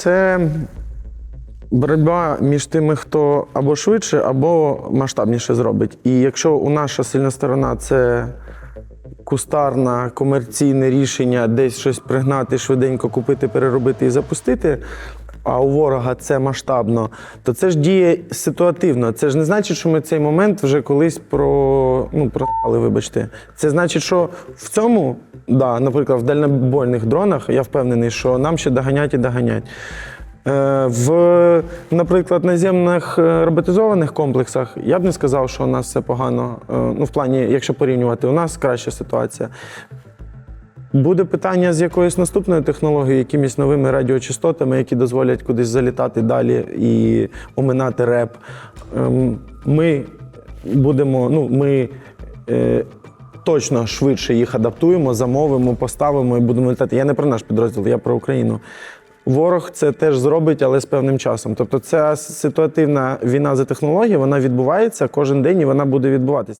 це боротьба між тими, хто або швидше, або масштабніше зробить. І якщо у наша сильна сторона це кустарне, комерційне рішення, десь щось пригнати, швиденько купити, переробити і запустити. А у ворога це масштабно, то це ж діє ситуативно. Це ж не значить, що ми цей момент вже колись про ну проспали, вибачте. Це значить, що в цьому, да, наприклад, в дальнобойних дронах я впевнений, що нам ще доганять і доганять. Е, В, наприклад, наземних е, роботизованих комплексах я б не сказав, що у нас все погано. Е, Ну, в плані, якщо порівнювати, у нас краща ситуація. Буде питання з якоюсь наступною технологією, якимись новими радіочастотами, які дозволять кудись залітати далі і оминати реп. Ем, Ми будемо, ну, ми е, точно швидше їх адаптуємо, замовимо, поставимо і будемо літати. Я не про наш підрозділ, я про Україну. Ворог це теж зробить, але з певним часом. Тобто, ця ситуативна війна за технології вона відбувається кожен день і вона буде відбуватися.